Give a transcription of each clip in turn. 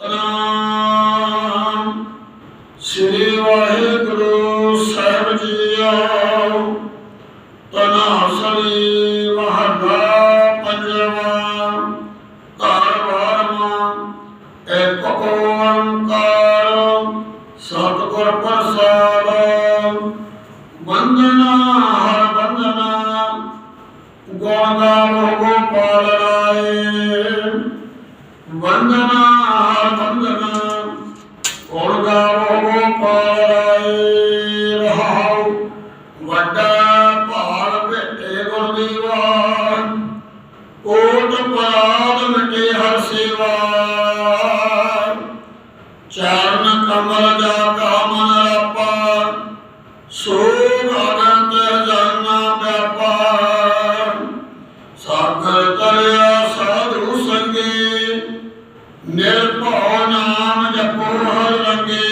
ਸਤਨਾਮ। ਸ੍ਰੀ ਵਾਹਿਗੁਰੂ ਸਾਹਿਬ ਜੀਓ ਤਨਾਸਰੀ ਮਹੱਲਾ ਪੰਜਵਾਂ। ਘਰ ਵਾਰਮਾ ਇੱਕ ਓੰਕਾਰ। ਸਤਿਗੁਰ ਪ੍ਰਸਾਦ। ਵੰਦਨਾ, ਹਰ ਵੰਦਨਾ। ਗੁਣ ਗਾਵੋ ਗੋਪਾਲ ਰਾਏ। ਵੰਦਨਾ ਹਰ ਵੰਦਨਾ ਗਾਵੋ ਗੋਪਾਲ ਰਹਾਉ ਵੱਡਾ ਭਾਲ ਭੇਟੇ ਗੁਰ ਕੋਟ ਪਰਾਦ ਮਿਟੇ ਹਰ ਸੇਵਾ। ਚਰਨ ਕਮਲ ਜਾ ਕਾ ਮਨ ਸੋ ਅਨੰਤ ਤੇ ਜਾਨਾ ਪਿਆਪਾ। ਸਾਗਰ ਤਰਿਆ ਸਾਧੂ ਸੰਗੇ, ਨਿਰਭਉ ਗੁਣ ਲਗੇ।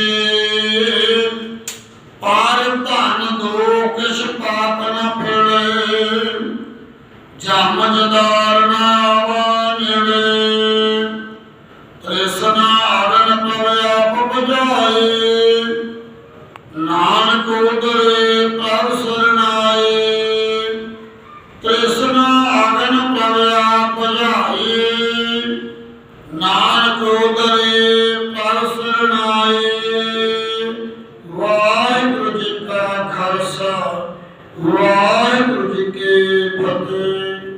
ਪਾਰ ਧਨ ਦੋ ਕਿਸ ਪਾਪ ਨ ਫਿਰੇ ਜਮ ਜਦਾਰ ਨਾਵਾ ਨੇੜੇ। ਤ੍ਰਿਸ਼ਨਾ ਆਵਨ ਪਵੇ ਆਪ ਬੁਝਾਏ ਨਾਨਕ ਉਦਰੇ ਪ੍ਰਭ ਸਰਣਾਏ ਤ੍ਰਿਸ਼ਨਾ ਆਵਨ ਪਵੇ ਆਪ ਬੁਝਾਏ ਨਾਨਕ ਉਦਰੇ Burger.